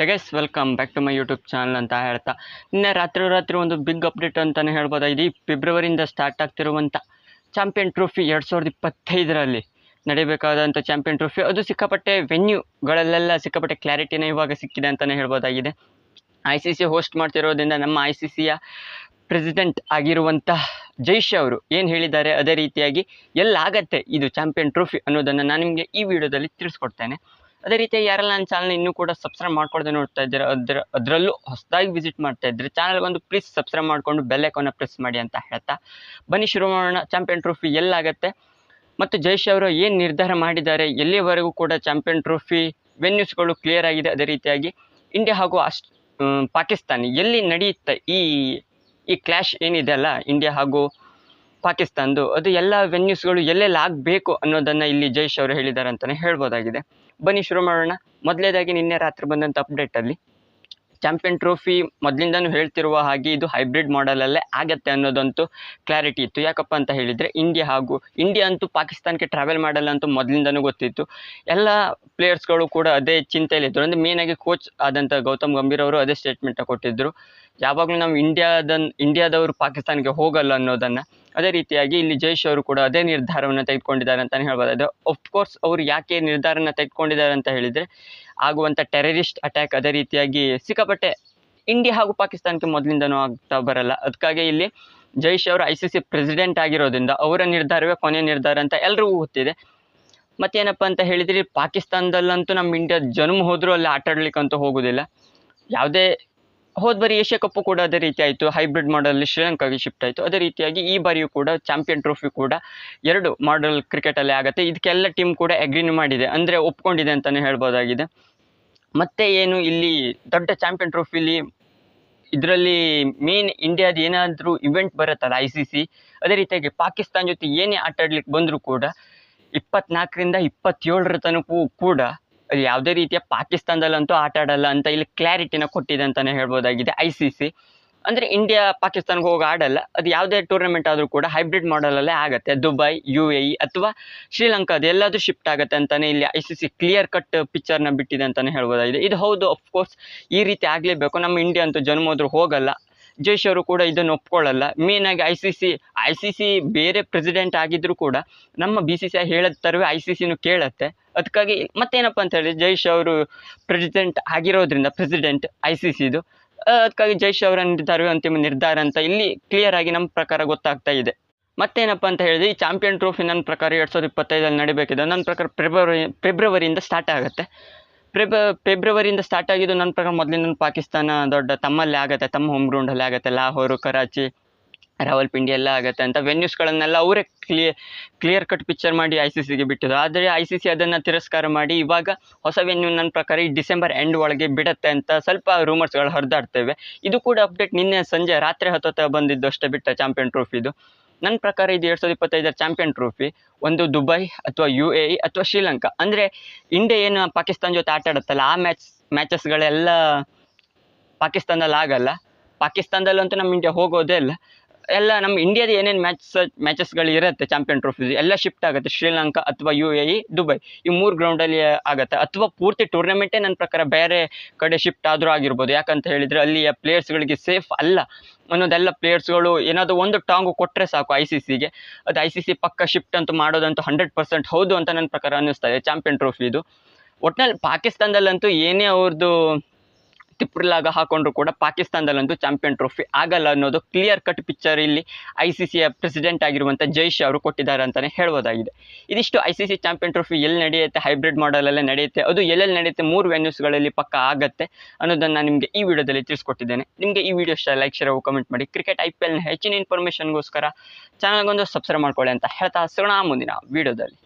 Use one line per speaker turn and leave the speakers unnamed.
Hey guys welcome back to my YouTube channel ಅಂತ ಹೇಳ್ತಾ. ನಿನ್ನೆ ರಾತ್ರಿ ರಾತ್ರಿ ಒಂದು ಬಿಗ್ ಅಪ್ಡೇಟ್ ಅಂತಲೇ ಹೇಳ್ಬೋದು? ಇದು ಫೆಬ್ರವರಿಯಿಂದ ಸ್ಟಾರ್ಟ್ ಆಗ್ತಿರುವಂಥ ಚಾಂಪಿಯನ್ ಟ್ರೋಫಿ ಎರಡು ಸಾವಿರದ ಇಪ್ಪತ್ತೈದರಲ್ಲಿ ನಡೀಬೇಕಾದಂಥ ಚಾಂಪಿಯನ್ ಟ್ರೋಫಿ ಅದು ಸಿಕ್ಕಾಪಟ್ಟೆ ವೆನ್ಯೂಗಳಲ್ಲೆಲ್ಲ ಸಿಕ್ಕಾಪಟ್ಟೆ ಕ್ಲಾರಿಟಿನ ಇವಾಗ ಸಿಕ್ಕಿದೆ ಅಂತಲೇ ಹೇಳ್ಬೋದಾಗಿದೆ. ಐ ಸಿ ಸಿ ಹೋಸ್ಟ್ ಮಾಡ್ತಿರೋದ್ರಿಂದ ನಮ್ಮ ಐ ಸಿ ಸಿಯ ಪ್ರೆಸಿಡೆಂಟ್ ಆಗಿರುವಂಥ ಜೈಶ್ ಅವರು ಏನು ಹೇಳಿದ್ದಾರೆ? ಅದೇ ರೀತಿಯಾಗಿ ಎಲ್ಲಾಗತ್ತೆ ಇದು ಚಾಂಪಿಯನ್ ಟ್ರೋಫಿ ಅನ್ನೋದನ್ನು ನಾನು ನಿಮಗೆ ಈ ವಿಡಿಯೋದಲ್ಲಿ ತಿಳಿಸ್ಕೊಡ್ತೇನೆ. ಅದೇ ರೀತಿಯಾಗಿ ಯಾರೆಲ್ಲ ನನ್ನ ಚಾನಲ್ ಇನ್ನೂ ಕೂಡ ಸಬ್ಸ್ಕ್ರೈಬ್ ಮಾಡ್ಕೊಳ್ದೆ ನೋಡ್ತಾ ಇದ್ದಾರೆ, ಅದ್ರ, ಅದರಲ್ಲೂ ಹೊಸದಾಗಿ ವಿಸಿಟ್ ಮಾಡ್ತಾ ಇದ್ರೆ ಚಾನಲ್ ಒಂದು ಪ್ಲೀಸ್ ಸಬ್ಸ್ಕ್ರೈಬ್ ಮಾಡಿಕೊಂಡು ಬೆಲ್ ಐಕಾನ್ನ ಪ್ರೆಸ್ ಮಾಡಿ ಅಂತ ಹೇಳ್ತಾ. ಬನ್ನಿ ಶುರು ಮಾಡೋಣ ಚಾಂಪಿಯನ್ ಟ್ರೋಫಿ ಎಲ್ಲಾಗತ್ತೆ. ಮತ್ತು ಜೈಶ್ ಅವರು ಏನು ನಿರ್ಧಾರ ಮಾಡಿದ್ದಾರೆ, ಎಲ್ಲಿವರೆಗೂ ಕೂಡ ಚಾಂಪಿಯನ್ ಟ್ರೋಫಿ ವೆನ್ಯೂಸ್ಗಳು ಕ್ಲಿಯರ್ ಆಗಿದೆ ಅದೇ ರೀತಿಯಾಗಿ. ಇಂಡಿಯಾ ಹಾಗೂ ಆಸ್ಟ್ ಪಾಕಿಸ್ತಾನ, ಎಲ್ಲಿ ನಡೆಯುತ್ತೆ ಈ ಈ ಕ್ಲಾಶ್ ಏನಿದೆ ಅಲ್ಲ ಇಂಡಿಯಾ ಹಾಗೂ ಪಾಕಿಸ್ತಾನದು ಅದು ಎಲ್ಲ ವೆನ್ಯೂಸ್ಗಳು ಎಲ್ಲೆಲ್ಲಿ ಆಗಬೇಕು ಅನ್ನೋದನ್ನು ಇಲ್ಲಿ ಜೈಶ್ ಅವರು ಹೇಳಿದ್ದಾರೆ ಅಂತಲೇ ಹೇಳ್ಬೋದಾಗಿದೆ. ಬನ್ನಿ ಶುರು ಮಾಡೋಣ. ಮೊದಲೇದಾಗಿ ನಿನ್ನೆ ರಾತ್ರಿ ಬಂದಂಥ ಅಪ್ಡೇಟಲ್ಲಿ ಚಾಂಪಿಯನ್ ಟ್ರೋಫಿ ಮೊದಲಿಂದನೂ ಹೇಳ್ತಿರುವ ಹಾಗೆ ಇದು ಹೈಬ್ರಿಡ್ ಮಾಡಲಲ್ಲೇ ಆಗತ್ತೆ ಅನ್ನೋದಂತೂ ಕ್ಲಾರಿಟಿ ಇತ್ತು. ಯಾಕಪ್ಪ ಅಂತ ಹೇಳಿದರೆ ಇಂಡಿಯಾ ಹಾಗೂ ಇಂಡಿಯಾ ಅಂತೂ ಪಾಕಿಸ್ತಾನಕ್ಕೆ ಟ್ರಾವೆಲ್ ಮಾಡಲ್ಲ ಅಂತೂ ಮೊದಲಿಂದನೂ ಗೊತ್ತಿತ್ತು. ಎಲ್ಲ ಪ್ಲೇಯರ್ಸ್ಗಳು ಕೂಡ ಅದೇ ಚಿಂತೆಯಲ್ಲಿದ್ದರು ಅಂದರೆ ಮೇನಾಗಿ ಕೋಚ್ ಆದಂಥ ಗೌತಮ್ ಗಂಭೀರ್ ಅವರು ಅದೇ ಸ್ಟೇಟ್ಮೆಂಟ್ ಕೊಟ್ಟಿದ್ದರು ಯಾವಾಗಲೂ ನಾವು ಇಂಡಿಯಾದ ಇಂಡಿಯಾದವರು ಪಾಕಿಸ್ತಾನಕ್ಕೆ ಹೋಗಲ್ಲ ಅನ್ನೋದನ್ನು. ಅದೇ ರೀತಿಯಾಗಿ ಇಲ್ಲಿ ಜೈಶ್ ಅವರು ಕೂಡ ಅದೇ ನಿರ್ಧಾರವನ್ನು ತೆಗೆದುಕೊಂಡಿದ್ದಾರೆ ಅಂತಲೇ ಹೇಳ್ಬೋದು. ಕೋರ್ಸ್ ಅವರು ಯಾಕೆ ನಿರ್ಧಾರನ ತೆಗೆದುಕೊಂಡಿದ್ದಾರೆ ಅಂತ ಹೇಳಿದರೆ ಆಗುವಂಥ ಟೆರರಿಸ್ಟ್ ಅಟ್ಯಾಕ್ ಅದೇ ರೀತಿಯಾಗಿ ಸಿಕ್ಕಾಪಟ್ಟೆ ಇಂಡಿಯಾ ಹಾಗೂ ಪಾಕಿಸ್ತಾನಕ್ಕೆ ಮೊದಲಿಂದನೂ ಆಗ್ತಾ ಬರಲ್ಲ. ಅದಕ್ಕಾಗಿ ಇಲ್ಲಿ ಜೈಶ್ ಅವರು ಐ ಸಿ ಸಿ ಪ್ರೆಸಿಡೆಂಟ್ ಆಗಿರೋದ್ರಿಂದ ಅವರ ನಿರ್ಧಾರವೇ ಕೊನೆಯ ನಿರ್ಧಾರ ಅಂತ ಎಲ್ರಿಗೂ ಗೊತ್ತಿದೆ. ಮತ್ತೇನಪ್ಪ ಅಂತ ಹೇಳಿದರೆ, ಪಾಕಿಸ್ತಾನದಲ್ಲಂತೂ ನಮ್ಮ ಇಂಡಿಯಾ ಜನ್ಮ ಹೋದರೂ ಅಲ್ಲಿ ಆಟಾಡ್ಲಿಕ್ಕಂತೂ ಹೋಗೋದಿಲ್ಲ. ಯಾವುದೇ ಹೋದ ಬಾರಿ ಏಷ್ಯಾ ಕಪ್ಪು ಕೂಡ ಅದೇ ರೀತಿ ಆಯಿತು. ಹೈಬ್ರಿಡ್ ಮಾಡಲಲ್ಲಿ ಶ್ರೀಲಂಕಾಗೆ ಶಿಫ್ಟ್ ಆಯಿತು. ಅದೇ ರೀತಿಯಾಗಿ ಈ ಬಾರಿಯೂ ಕೂಡ ಚಾಂಪಿಯನ್ ಟ್ರೋಫಿ ಕೂಡ ಎರಡು ಮಾಡಲ್ ಕ್ರಿಕೆಟಲ್ಲೇ ಆಗುತ್ತೆ. ಇದಕ್ಕೆಲ್ಲ ಟೀಮ್ ಕೂಡ ಅಗ್ರಿನ್ ಮಾಡಿದೆ. ಅಂದರೆ ಒಪ್ಕೊಂಡಿದೆ ಅಂತಲೇ ಹೇಳ್ಬೋದಾಗಿದೆ. ಮತ್ತೆ ಏನು ಇಲ್ಲಿ ದೊಡ್ಡ ಚಾಂಪಿಯನ್ ಟ್ರೋಫಿಲಿ ಇದರಲ್ಲಿ ಮೇನ್ ಇಂಡಿಯಾದ ಏನಾದರೂ ಇವೆಂಟ್ ಬರುತ್ತಲ್ಲ ಐ ಸಿ ಸಿ ಅದೇ ರೀತಿಯಾಗಿ ಪಾಕಿಸ್ತಾನ ಜೊತೆ ಏನೇ ಆಟಾಡ್ಲಿಕ್ಕೆ ಬಂದರೂ ಕೂಡ ಇಪ್ಪತ್ನಾಲ್ಕರಿಂದ ಇಪ್ಪತ್ತೇಳರ ತನಕವೂ ಕೂಡ ಯಾವುದೇ ರೀತಿಯ ಪಾಕಿಸ್ತಾನದಲ್ಲಂತೂ ಆಟ ಆಡಲ್ಲ ಅಂತ ಇಲ್ಲಿ ಕ್ಲಾರಿಟಿನ ಕೊಟ್ಟಿದೆ ಅಂತಲೇ ಹೇಳ್ಬೋದಾಗಿದೆ ಐ ಸಿ ಸಿ ಅಂದರೆ ಇಂಡಿಯಾ ಪಾಕಿಸ್ತಾನಕ್ಕೆ ಹೋಗಿ ಆಡಲ್ಲ, ಅದು ಯಾವುದೇ ಟೂರ್ನಮೆಂಟ್ ಆದರೂ ಕೂಡ ಹೈಬ್ರಿಡ್ ಮಾಡಲಲ್ಲೇ ಆಗುತ್ತೆ. ದುಬೈ ಯು ಎ ಇ ಅಥವಾ ಶ್ರೀಲಂಕಾ ಎಲ್ಲದೂ ಶಿಫ್ಟ್ ಆಗುತ್ತೆ ಅಂತಲೇ ಇಲ್ಲಿ I C C clear cut ಪಿಕ್ಚರ್ನ ಬಿಟ್ಟಿದೆ ಅಂತಲೇ ಹೇಳ್ಬೋದಾಗಿದೆ. ಇದು ಹೌದು ಅಫ್ಕೋರ್ಸ್ ಈ ರೀತಿ ಆಗಲೇಬೇಕು. ನಮ್ಮ ಇಂಡಿಯಾ ಅಂತೂ ಜನ್ಮ ಹೋದ್ರೂ ಹೋಗಲ್ಲ. ಜೈಶ್ ಅವರು ಕೂಡ ಇದನ್ನು ಒಪ್ಕೊಳ್ಳಲ್ಲ. ಮೇನಾಗಿ I C C I C C ಬೇರೆ ಪ್ರೆಸಿಡೆಂಟ್ ಆಗಿದ್ದರೂ ಕೂಡ ನಮ್ಮ ಬಿ ಸಿ ಸಿ ಐ ಹೇಳದ ಥರವೇ ಐ ಸಿ ಸಿನೂ ಕೇಳುತ್ತೆ. ಅದಕ್ಕಾಗಿ ಮತ್ತೇನಪ್ಪ ಅಂತ ಹೇಳಿ ಜೈಶ್ ಅವರು ಪ್ರೆಸಿಡೆಂಟ್ ಆಗಿರೋದ್ರಿಂದ ಪ್ರೆಸಿಡೆಂಟ್ ಐ ಸಿ ಸಿದು ಅದಕ್ಕಾಗಿ ಜೈಶ್ ಅವರ ನಿರ್ಧಾರವೇ ಅಂತಿಮ ನಿರ್ಧಾರ ಅಂತ ಇಲ್ಲಿ ಕ್ಲಿಯರ್ ಆಗಿ ನಮ್ಮ ಪ್ರಕಾರ ಗೊತ್ತಾಗ್ತಾ ಇದೆ. ಮತ್ತೇನಪ್ಪ ಅಂತ ಹೇಳಿದ್ರೆ ಈ ಚಾಂಪಿಯನ್ ಟ್ರೋಫಿ ನನ್ನ ಪ್ರಕಾರ ಎರಡು ಸಾವಿರದ ಇಪ್ಪತ್ತೈದಲ್ಲಿ ನಡಿಬೇಕಿದೆ. ನನ್ನ ಪ್ರಕಾರ ಫೆಬ್ರವರಿ ಫೆಬ್ರವರಿಯಿಂದ ಸ್ಟಾರ್ಟ್ ಆಗುತ್ತೆ. ಫೆಬ್ರ ಫೆಬ್ರವರಿಯಿಂದ ಸ್ಟಾರ್ಟ್ ಆಗಿದ್ದು ನನ್ನ ಪ್ರಕಾರ ಮೊದಲಿಂದ ಪಾಕಿಸ್ತಾನ ದೊಡ್ಡ ತಮ್ಮಲ್ಲೇ ಆಗುತ್ತೆ, ತಮ್ಮ ಹೋಮ್ ಗ್ರೌಂಡಲ್ಲೇ ಆಗುತ್ತೆ, ಲಾಹೋರು, ಕರಾಚಿ, ರಾವಲ್ಪಿಂಡಿ ಎಲ್ಲ ಆಗುತ್ತೆ ಅಂತ ವೆನ್ಯೂಸ್ಗಳನ್ನೆಲ್ಲ ಅವರೇ ಕ್ಲಿಯರ್ ಕ್ಲಿಯರ್ ಕಟ್ ಪಿಕ್ಚರ್ ಮಾಡಿ ಐ ಸಿ ಸಿಗೆ ಬಿಟ್ಟಿದ್ದು. ಆದರೆ ಐ ಸಿ ಸಿ ಅದನ್ನು ತಿರಸ್ಕಾರ ಮಾಡಿ ಇವಾಗ ಹೊಸ ವೆನ್ಯೂ ನನ್ನ ಪ್ರಕಾರ ಈ ಡಿಸೆಂಬರ್ ಎಂಡ್ ಒಳಗೆ ಬಿಡುತ್ತೆ ಅಂತ ಸ್ವಲ್ಪ ರೂಮರ್ಸ್ಗಳು ಹರಿದಾಡ್ತೇವೆ. ಇದು ಕೂಡ ಅಪ್ಡೇಟ್ ನಿನ್ನೆ ಸಂಜೆ ರಾತ್ರಿ ಹತ್ತೊತ್ತ ಬಂದಿದ್ದು ಅಷ್ಟೇ ಬಿಟ್ಟ ಚಾಂಪಿಯನ್ ಟ್ರೋಫಿದು ನನ್ನ ಪ್ರಕಾರ ಇದು ಎರಡು ಸಾವಿರದ ಇಪ್ಪತ್ತೈದರ ಚಾಂಪಿಯನ್ ಟ್ರೋಫಿ. ಒಂದು ದುಬೈ ಅಥವಾ ಯು ಎ ಅಥವಾ ಶ್ರೀಲಂಕಾ. ಅಂದರೆ ಇಂಡಿಯಾ ಏನು ಪಾಕಿಸ್ತಾನ ಜೊತೆ ಆಟ ಆಡುತ್ತಲ್ಲ, ಆ ಮ್ಯಾಚ್ ಮ್ಯಾಚಸ್ಗಳೆಲ್ಲ ಪಾಕಿಸ್ತಾನದಲ್ಲಿ ಆಗಲ್ಲ ಪಾಕಿಸ್ತಾನದಲ್ಲಂತೂ ನಮ್ಮ ಇಂಡಿಯಾ ಹೋಗೋದೇ ಇಲ್ಲ. ಎಲ್ಲ ನಮ್ಮ ಇಂಡಿಯಾದ ಏನೇನು ಮ್ಯಾಚ್ ಮ್ಯಾಚಸ್ಗಳು ಇರುತ್ತೆ ಚಾಂಪಿಯನ್ ಟ್ರೋಫಿ ಎಲ್ಲ ಶಿಫ್ಟ್ ಆಗುತ್ತೆ. ಶ್ರೀಲಂಕಾ ಅಥವಾ ಯು ಎ ಇ ದುಬೈ ಈ ಮೂರು ಗ್ರೌಂಡಲ್ಲಿ ಆಗುತ್ತೆ. ಅಥವಾ ಪೂರ್ತಿ ಟೂರ್ನಮೆಂಟೇ ನನ್ನ ಪ್ರಕಾರ ಬೇರೆ ಕಡೆ ಶಿಫ್ಟ್ ಆದರೂ ಆಗಿರ್ಬೋದು. ಯಾಕಂತ ಹೇಳಿದರೆ ಅಲ್ಲಿಯ ಪ್ಲೇಯರ್ಸ್ಗಳಿಗೆ ಸೇಫ್ ಅಲ್ಲ. ಅನ್ನೋದೆಲ್ಲ ಪ್ಲೇಯರ್ಸ್ಗಳು ಏನಾದರೂ ಒಂದು ಟಾಂಗು ಕೊಟ್ಟರೆ ಸಾಕು ಐ ಸಿ ಸಿಗೆ ಅದು ಐ ಸಿ ಸಿ ಪಕ್ಕ ಶಿಫ್ಟ್ ಅಂತೂ ಮಾಡೋದಂತೂ ಹಂಡ್ರೆಡ್ ಪರ್ಸೆಂಟ್ ಹೌದು ಅಂತ ನನ್ನ ಪ್ರಕಾರ ಅನ್ನಿಸ್ತಾ ಇದೆ. ಚಾಂಪಿಯನ್ ಟ್ರೋಫಿದು ಒಟ್ನಲ್ಲಿ ಪಾಕಿಸ್ತಾನದಲ್ಲಂತೂ ಏನೇ ಅವ್ರದ್ದು ತಿಪ್ರಲಾಗ ಹಾಕೊಂಡ್ರು ಕೂಡ ಪಾಕಿಸ್ತಾನದಲ್ಲಂತೂ ಚಾಂಪಿಯನ್ ಟ್ರೋಫಿ. ಆಗಲ್ಲ ಅನ್ನೋದು ಕ್ಲಿಯರ್ ಕಟ್ ಪಿಕ್ಚರ್ ಇಲ್ಲಿ ಐ ಸಿ ಸಿಯ ಪ್ರೆಸಿಡೆಂಟ್ ಆಗಿರುವಂಥ ಜೈಶ್ ಅವರು ಕೊಟ್ಟಿದ್ದಾರೆ ಅಂತಲೇ ಹೇಳ್ಬೋದಾಗಿದೆ. ಇದಿಷ್ಟು I C C champion trophy ಎಲ್ಲಿ ನಡೆಯುತ್ತೆ ಹೈಬ್ರಿಡ್ ಮಾಡಲಲ್ಲೇ ನಡೆಯುತ್ತೆ, ಅದು ಎಲ್ಲೆಲ್ಲಿ ನಡೆಯುತ್ತೆ, ಮೂರು ವೆನ್ಯೂಸ್ಗಳಲ್ಲಿ ಪಕ್ಕ ಆಗತ್ತೆ ಅನ್ನೋದನ್ನು ನಾನು ನಿಮಗೆ ಈ ವಿಡಿಯೋದಲ್ಲಿ ತಿಳಿಸ್ಕೊಟ್ಟಿದ್ದೇನೆ. ನಿಮಗೆ ಈ ವಿಡಿಯೋ ಇಷ್ಟ ಲೈಕ್ ಶೇರ್ ಕಮೆಂಟ್ ಮಾಡಿ. ಕ್ರಿಕೆಟ್ ಐ ಪಿ ಎಲ್ನ ಹೆಚ್ಚಿನ ಇನ್ಫಾರ್ಮೇಷನ್ಗೋಸ್ಕರ ಚಾನಲ್ಗೊಂದು ಸಬ್ಸ್ಕ್ರೈಬ್ ಮಾಡ್ಕೊಳ್ಳಿ ಅಂತ ಹೇಳ್ತಾ ಸಿಗೋಣ ಮುಂದಿನ ವಿಡಿಯೋದಲ್ಲಿ.